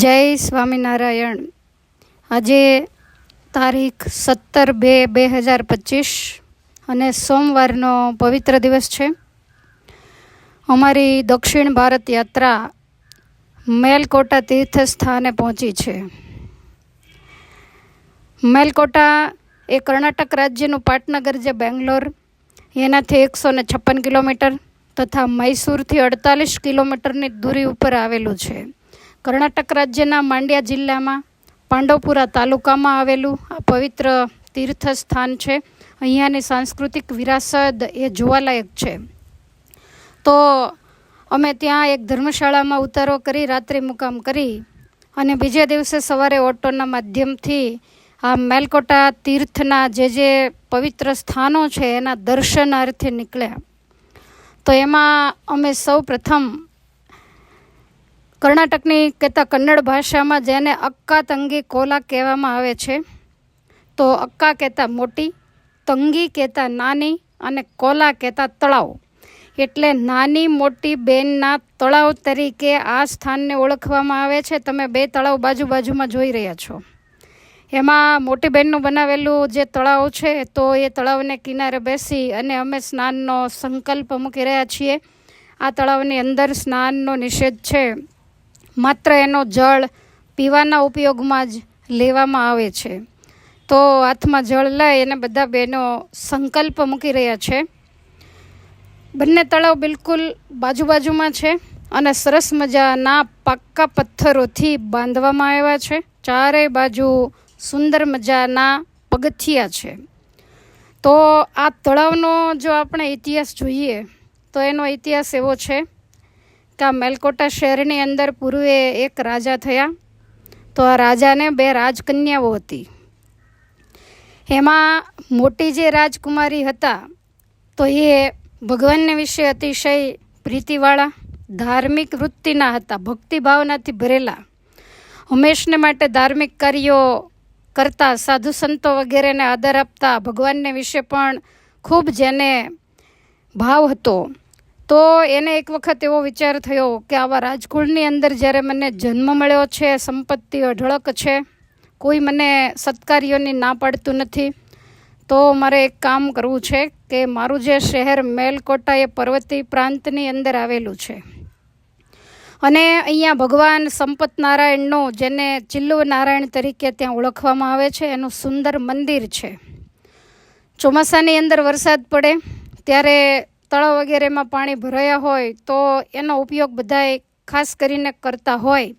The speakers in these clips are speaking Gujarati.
જય સ્વામિનારાયણ. આજે તારીખ સત્તર બે બે હજાર પચીસ અને સોમવારનો પવિત્ર દિવસ છે. અમારી દક્ષિણ ભારત યાત્રા મેલકોટા તીર્થ સ્થાને પહોંચી છે. મેલકોટા એ કર્ણાટક રાજ્યનું પાટનગર જે બેંગ્લોર. એનાથી એકસો ને છપ્પન કિલોમીટર તથા મૈસૂરથી અડતાલીસ કિલોમીટરની દૂરી ઉપર આવેલું છે. કર્ણાટક રાજ્યના માંડ્યા જિલ્લામાં પાંડવપુરા તાલુકામાં આવેલું આ પવિત્ર તીર્થ સ્થાન છે. અહીંયાની સાંસ્કૃતિક વિરાસત એ જોવાલાયક છે. તો અમે ત્યાં એક ધર્મશાળામાં ઉતારો કરી રાત્રિ મુકામ કરી અને બીજા દિવસે સવારે ઓટોના માધ્યમથી આ મેલકોટા તીર્થના જે જે પવિત્ર સ્થાનો છે એના દર્શનાર્થે નીકળ્યા. તો એમાં અમે સૌ પ્રથમ કર્ણાટકની કહેતા કન્નડ ભાષામાં જેને અક્કા તંગી કોલા કહેવામાં આવે છે, તો અક્કા કહેતા મોટી, તંગી કહેતા નાની અને કોલા કહેતા તળાવ. એટલે નાની મોટી બેનના તળાવ તરીકે આ સ્થાનને ઓળખવામાં આવે છે. તમે બે તળાવ બાજુ બાજુમાં જોઈ રહ્યા છો. એમાં મોટી બહેનનું બનાવેલું જે તળાવ છે, તો એ તળાવને કિનારે બેસી અને અમે સ્નાનનો સંકલ્પ મૂકી રહ્યા છીએ. આ તળાવની અંદર સ્નાનનો નિષેધ છે. માત્ર એનો જળ પીવાના ઉપયોગમાં જ લેવામાં આવે છે. તો હાથમાં જળ લઈ અને બધા બહેનો સંકલ્પ મૂકી રહ્યા છે. બંને તળાવ બિલકુલ બાજુ બાજુમાં છે અને સરસ મજાના પાક્કા પથ્થરોથી બાંધવામાં આવ્યા છે. ચારેય બાજુ સુંદર મજાના પગથિયા છે. તો આ તળાવનો જો આપણે ઇતિહાસ જોઈએ, તો એનો ઇતિહાસ એવો છે કે મેલકોટા શહેરની અંદર પૂર્વે એક રાજા થયા. તો આ રાજાને બે રાજકન્યાઓ હતી. એમાં મોટી જે રાજકુમારી હતા, તો એ ભગવાનને વિશે અતિશય પ્રીતિવાળા, ધાર્મિક વૃત્તિના હતા, ભક્તિભાવનાથી ભરેલા. હંમેશને માટે ધાર્મિક કાર્યો કરતા, સાધુ સંતો વગેરેને આદર આપતા ભગવાનને વિશે પણ ખૂબ જેને ભાવ હતો. તો એને એક વખત એવો વિચાર થયો કે આવા રાજકુળની અંદર જ્યારે મને જન્મ મળ્યો છે, સંપત્તિ અઢળક છે, કોઈ મને સત્કાર્યોની ના પાડતું નથી, તો મારે એક કામ કરવું છે કે મારું જે શહેર મેલકોટા એ પર્વતી પ્રાંતની અંદર આવેલું છે. અને અહીંયા ભગવાન સંપત નારાયણનો, જેને ચિલ્લુ નારાયણ તરીકે ત્યાં ઓળખવામાં આવે છે, એનું સુંદર મંદિર છે. ચોમાસાની અંદર વરસાદ પડે, ત્યારે તળાવ વગેરેમાં પાણી ભરાયા હોય તો એનો ઉપયોગ બધાએ ખાસ કરીને કરતા હોય.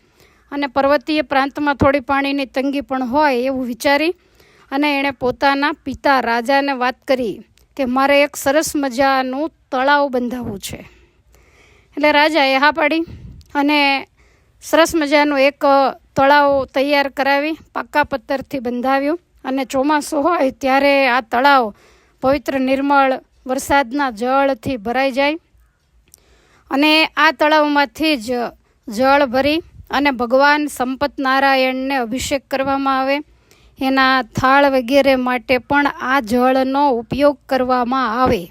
અને પર્વતીય પ્રાંતમાં થોડી પાણીની તંગી પણ હોય એવું વિચારી અને એણે પોતાના પિતા રાજાને વાત કરી કે મારે એક સરસ મજાનું તળાવ બંધાવવું છે. એટલે રાજાએ હા પાડી અને સરસ મજાનું એક તળાવ તૈયાર કરાવી, પાક્કા પથ્થરથી બંધાવ્યું અને ચોમાસું હોય ત્યારે આ તળાવ પવિત્ર નિર્મળ વરસાદના જળથી ભરાઈ જાય અને આ તળાવમાંથી જ જળ ભરી અને ભગવાન સંપત નારાયણને અભિષેક કરવામાં આવે. એના થાળ વગેરે માટે પણ આ જળનો ઉપયોગ કરવામાં આવે.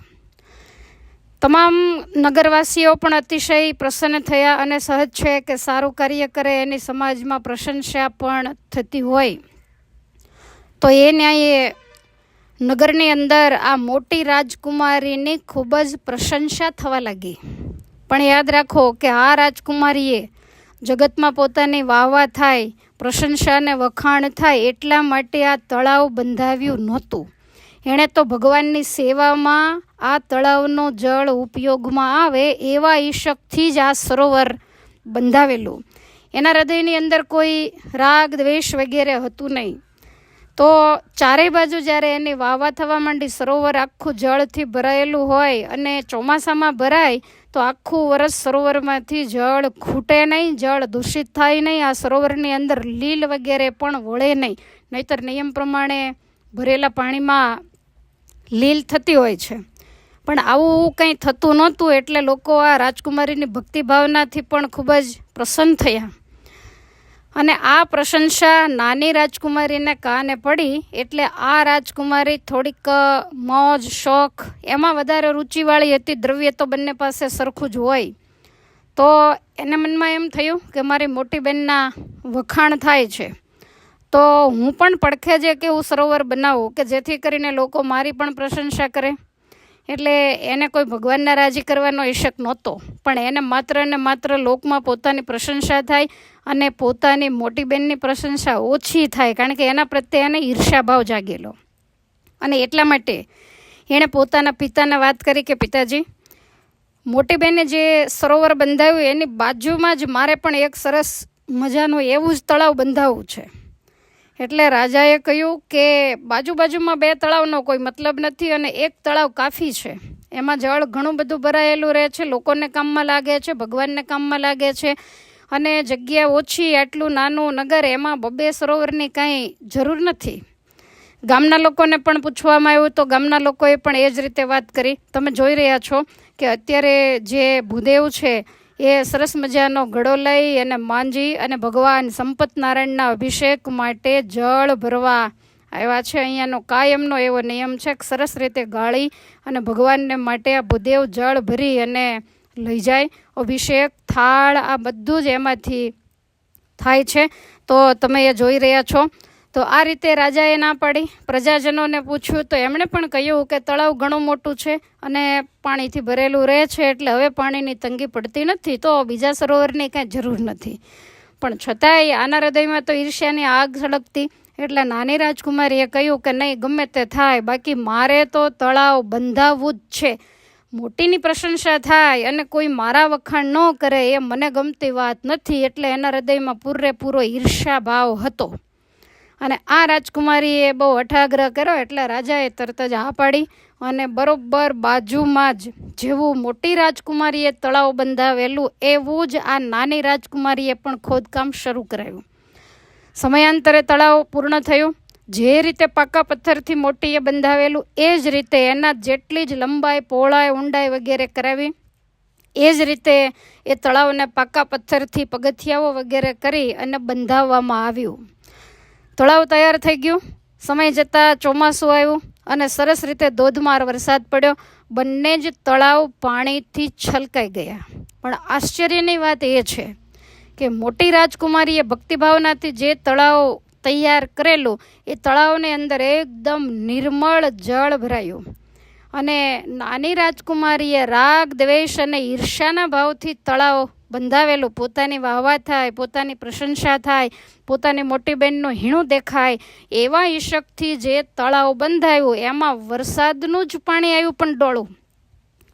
તમામ નગરવાસીઓ પણ અતિશય પ્રસન્ન થયા અને સહજ છે કે સારું કાર્ય કરે એની સમાજમાં પ્રશંસા પણ થતી હોય. તો એ ન્યાયે નગરની અંદર આ મોટી રાજકુમારીની ખૂબ જ પ્રશંસા થવા લાગી. પણ યાદ રાખો કે આ રાજકુમારીએ જગતમાં પોતાની વાહવા થાય પ્રશંસાને વખાણ થાય એટલા માટે આ તળાવ બંધાવ્યું નહોતું. એણે તો ભગવાનની સેવામાં આ તળાવનો જળ ઉપયોગમાં આવે એવા ઈશકથી જ આ સરોવર બંધાવેલું. એના હૃદયની અંદર કોઈ રાગ, દ્વેષ વગેરે હતું નહીં. તો ચારેય બાજુ જ્યારે એની વાવા થવા માંડી સરોવર આખું જળથી ભરાયેલું હોય અને ચોમાસામાં ભરાય, તો આખું વરસ સરોવરમાંથી જળ ખૂટે નહીં, જળ દૂષિત થાય નહીં, આ સરોવરની અંદર લીલ વગેરે પણ વળે નહીં. નહીતર નિયમ પ્રમાણે ભરેલા પાણીમાં લીલ થતી હોય છે. પણ આવું કંઈ થતું નહોતું એટલે લોકો આ રાજકુમારીની ભક્તિભાવનાથી પણ ખૂબ જ પ્રસન્ન થયા. અને આ પ્રશંસા નાની રાજકુમારીને કાને પડી એટલે આ રાજકુમારી થોડીક મોજ, શોખ એમાં વધારે રુચિવાળી હતી. દ્રવ્ય તો બંને પાસે સરખું જ હોય. તો એને મનમાં એમ થયું કે મારી મોટી બહેનના વખાણ થાય છે. તો હું પણ પડખે જે કે હું સરોવર બનાવું કે જેથી કરીને લોકો મારી પણ પ્રશંસા કરે. એટલે એને કોઈ ભગવાનના રાજી કરવાનો ઈશક નહોતો. પણ એને માત્ર ને માત્ર લોકમાં પોતાની પ્રશંસા થાય અને પોતાની મોટી બહેનની પ્રશંસા ઓછી થાય કારણ કે એના પ્રત્યે એને ઈર્ષાભાવ જાગેલો. અને એટલા માટે એણે પોતાના પિતાને વાત કરી કે, પિતાજી, મોટી બહેને જે સરોવર બંધાવ્યું એની બાજુમાં જ મારે પણ એક સરસ મજાનું એવું જ તળાવ બંધાવવું છે. એટલે રાજાએ કહ્યું કે બાજુ બાજુમાં બે તળાવનો કોઈ મતલબ નથી અને એક તળાવ કાફી છે. એમાં જળ ઘણું બધું ભરાયેલું રહે છે, લોકોને કામમાં લાગે છે, ભગવાનને કામમાં લાગે છે. અને જગ્યા ઓછી આટલું નાનું નગર, એમાં બબે સરોવરની કાંઈ જરૂર નથી. ગામના લોકોને પણ પૂછવામાં આવ્યું તો ગામના લોકોએ પણ એ જ રીતે વાત કરી. તમે જોઈ રહ્યા છો કે અત્યારે જે ભૂદેવ છે, એ સરસ મજાનો ઘડો લઈ અને માંજી અને ભગવાન સંપત નારાયણના અભિષેક માટે જળ ભરવા આવ્યા છે. અહીંયાનો કાયમનો એવો નિયમ છે કે સરસ રીતે ગાળી અને ભગવાનને માટે આ ભૂદેવ જળ ભરી અને લઈ જાય. અભિષેક, થાળ, આ બધું જ એમાંથી થાય છે. તો તમે એ જોઈ રહ્યા છો. તો આ રીતે રાજાએ ના પાડી. પ્રજાજનોને પૂછ્યું તો એમણે પણ કહ્યું કે તળાવ ઘણું મોટું છે અને પાણીથી ભરેલું રહે છે એટલે હવે પાણીની તંગી પડતી નથી તો બીજા સરોવરની કાંઈ જરૂર નથી. પણ છતાંય આના હૃદયમાં તો ઈર્ષ્યાની આગ સળગતી. એટલે નાની રાજકુમારીએ કહ્યું કે નહીં, ગમે તે થાય. બાકી મારે તો તળાવ બંધાવવું જ છે. મોટીની પ્રશંસા થાય અને કોઈ મારા વખાણ ન કરે એ મને ગમતી વાત નથી એટલે એના હૃદયમાં પૂરેપૂરો ઈર્ષા ભાવ હતો. અને આ રાજકુમારીએ બહુ અઠાગ્રહ કર્યો એટલે રાજાએ તરત જ હા પાડી અને બરોબર બાજુમાં જ જેવું મોટી રાજકુમારીએ તળાવ બંધાવેલું એવું જ આ નાની રાજકુમારીએ પણ ખોદકામ શરૂ કરાવ્યું સમયાંતરે તળાવ પૂર્ણ થયું. જે રીતે પાકા પથ્થરથી મોટીએ બંધાવેલું, એ જ રીતે એના જેટલી જ લંબાઈ, પહોળાઈ, ઊંડાઈ વગેરે કરાવી, એ જ રીતે એ તળાવને પાકા પથ્થરથી પગથિયાઓ વગેરે કરી અને બંધાવવામાં આવ્યું. તળાવ તૈયાર થઈ ગયું. સમય જતાં ચોમાસું આવ્યું અને સરસ રીતે ધોધમાર વરસાદ પડ્યો. બંને જ તળાવ પાણીથી છલકાઈ ગયા. પણ આશ્ચર્યની વાત એ છે કે મોટી રાજકુમારીએ ભક્તિભાવનાથી જે તળાવ તૈયાર કરેલું. એ તળાવની અંદર એકદમ નિર્મળ જળ ભરાયું. અને નાની રાજકુમારીએ રાગ, દ્વેષ અને ઈર્ષાના ભાવથી તળાવ બંધાવેલું. પોતાની વાહવા થાય, પોતાની પ્રશંસા થાય, પોતાની મોટી બહેનનું હીણું દેખાય. એવા ઈશકથી જે તળાવ બંધાયું, એમાં વરસાદનું જ પાણી આવ્યું પણ ડોળું.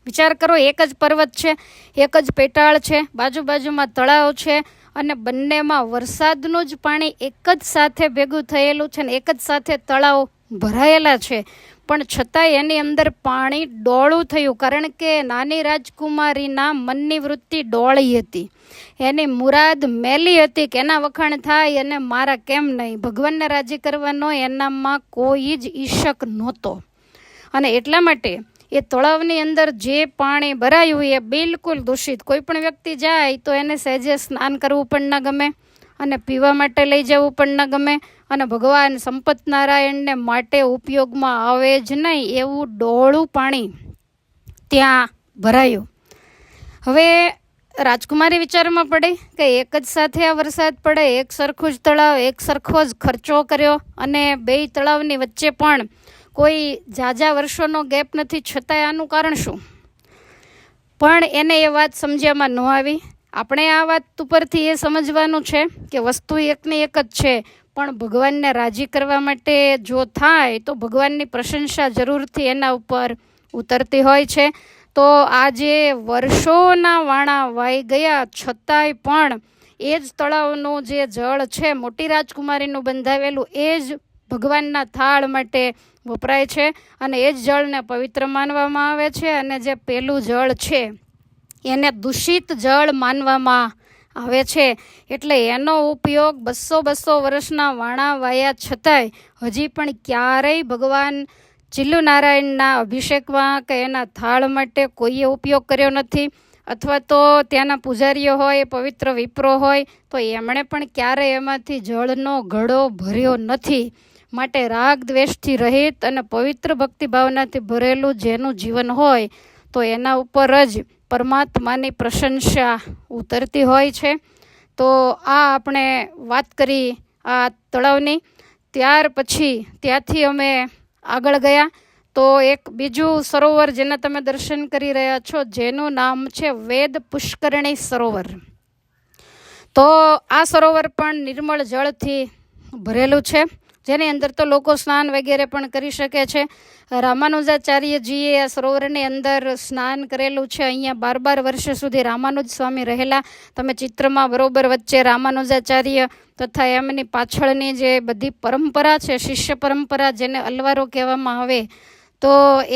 વિચાર કરો, એક જ પર્વત છે, એક જ પેટાળ છે બાજુ બાજુમાં તળાવ છે અને બંનેમાં વરસાદનું જ પાણી એક જ સાથે ભેગું થયેલું છે ને એક જ સાથે તળાવ ભરાયેલા છે. પણ છતાંય એની અંદર પાણી ડોળું થયું કારણ કે નાની રાજકુમારીના મનની વૃત્તિ ડોળી હતી. એની મુરાદ મેલી હતી કે એના વખાણ થાય અને મારા કેમ નહીં? ભગવાનને રાજી કરવાનો એનામાં કોઈ જ ઈશક નહોતો. અને એટલા માટે એ તળાવની અંદર જે પાણી ભરાયું એ બિલકુલ દૂષિત. કોઈ પણ વ્યક્તિ જાય તો એને સહેજે સ્નાન કરવું પણ ના ગમે અને પીવા માટે લઈ જવું પણ ન ગમે અને ભગવાન સંપત નારાયણને માટે ઉપયોગમાં આવે જ નહીં એવું ડોળું પાણી ત્યાં ભરાયું. હવે રાજકુમારી વિચારમાં પડે કે એક જ સાથે આ વરસાદ પડે, એક સરખું જ તળાવ, એક સરખો જ ખર્ચો કર્યો અને બે તળાવની વચ્ચે પણ કોઈ ઝાઝા વર્ષોનો ગેપ નથી, છતાંય આનું કારણ શું? પણ એને એ વાત સમજ્યામાં ન આવી. આપણે આ વાત ઉપરથી એ સમજવાનું છે કે વસ્તુ એકની એક જ છે, પણ ભગવાનને રાજી કરવા માટે જો થાય, તો ભગવાનની પ્રશંસા જરૂરથી એના ઉપર ઉતરતી હોય છે. તો આજે વર્ષોના વાણા વાઈ ગયા, છતાંય પણ એ જ તળાવનું જે જળ છે, મોટી રાજકુમારીનું બંધાવેલું, એ જ ભગવાનના થાળ માટે વપરાય છે અને એ જ જળને પવિત્ર માનવામાં આવે છે અને જે પેલું જળ છે, એને દૂષિત જળ માનવામાં આવે છે. એટલે એનો ઉપયોગ બસો બસો વર્ષના વાણા વાયા છતાંય હજી પણ ક્યારેય ભગવાન ચિલ્લુ નારાયણના અભિષેકમાં કે એના થાળ માટે કોઈએ ઉપયોગ કર્યો નથી. અથવા તો ત્યાંના પૂજારીઓ હોય, પવિત્ર વિપ્રો હોય, તો એમણે પણ ક્યારેય એમાંથી જળનો ઘડો ભર્યો નથી. માટે રાગ દ્વેષથી રહિત અને પવિત્ર ભક્તિ ભાવનાથી ભરેલું જેનું જીવન હોય, તો એના ઉપર જ પરમાત્માની પ્રશંસા ઉતરતી હોય છે. તો આ આપણે વાત કરી આ તળાવની. ત્યાર પછી ત્યાંથી અમે આગળ ગયા. તો એક બીજું સરોવર જેના તમે દર્શન કરી રહ્યા છો, જેનું નામ છે વેદ પુષ્કરણી સરોવર. તો આ સરોવર પણ નિર્મળ જળથી ભરેલું છે. જેની અંદર તો લોકો સ્નાન વગેરે પણ કરી શકે છે. રામાનુજાચાર્યજીએ આ સરોવરની અંદર સ્નાન કરેલું છે. અહીંયા બાર બાર વર્ષ સુધી રામાનુજ સ્વામી રહેલા. તમે ચિત્રમાં બરોબર વચ્ચે રામાનુજાચાર્ય તથા એમની પાછળની જે બધી પરંપરા છે, શિષ્ય પરંપરા જેને અલવારો કહેવામાં આવે, તો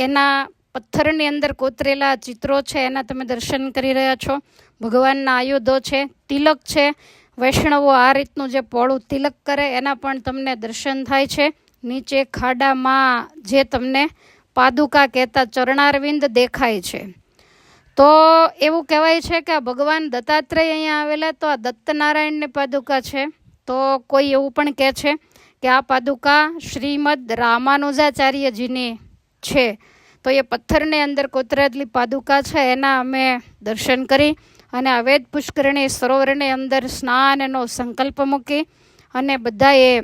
એના પથ્થરની અંદર કોતરેલા ચિત્રો છે. એના તમે દર્શન કરી રહ્યા છો. ભગવાનના આયુધો છે. તિલક છે. વૈષ્ણવો આ રીતનું જે પોળું તિલક કરે, એના પણ તમને દર્શન થાય છે. નીચે ખાડામાં જે તમને પાદુકા કહેતા ચરણારવિંદ દેખાય છે. તો એવું કહેવાય છે કે ભગવાન દત્તાત્રેય અહીંયા આવેલા, તો આ દત્તનારાયણની પાદુકા છે. તો કોઈ એવું પણ કહે છે કે આ પાદુકા શ્રીમદ રામાનુજાચાર્યજીની છે. તો એ પથ્થરની અંદર કોતરેલી પાદુકા છે, એના અમે દર્શન કરી. અને અવેદ પુષ્કરણી સરોવરની અંદર સ્નાનનો સંકલ્પ મૂકી અને બધાએ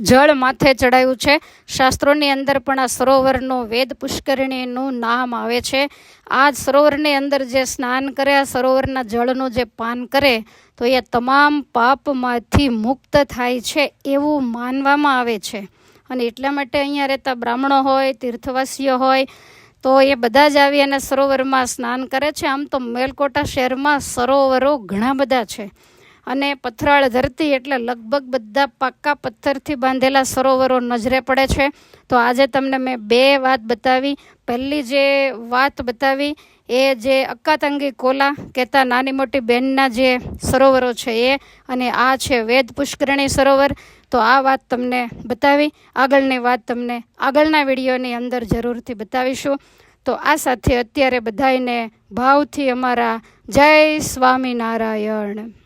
જળ માથે ચડાયું છે. શાસ્ત્રોની અંદર પણ આ સરોવરનું વેદ પુષ્કરણીનું નામ આવે છે. આ સરોવરની અંદર જે સ્નાન કરે, આ સરોવરના જળનું જે પાન કરે, તો એ તમામ પાપમાંથી મુક્ત થાય છે એવું માનવામાં આવે છે. અને એટલા માટે અહીંયા રહેતા બ્રાહ્મણો હોય, તીર્થવાસીઓ હોય તો એ બધા જ આવી અને સરોવરમાં સ્નાન કરે છે. આમ તો મેલકોટા શહેરમાં સરોવરો ઘણા બધા છે. અને પથરાળ ધરતી એટલે લગભગ બધા પાક્કા પથ્થરથી બાંધેલા સરોવરો નજરે પડે છે. તો આજે તમને મેં બે વાત બતાવી. પહેલી જે વાત બતાવી એ જે અક્કાતંગી કોલા કહેતા નાની મોટી બેનના જે સરોવરો છે એ અને આ છે વેદ પુષ્કરણી સરોવર. તો આ વાત તમને બતાવી. આગળની વાત તમને આગળના વિડીયોની અંદર જરૂરથી બતાવીશું. તો આ સાથે અત્યારે બધાને ભાવથી અમારા જય સ્વામિનારાયણ.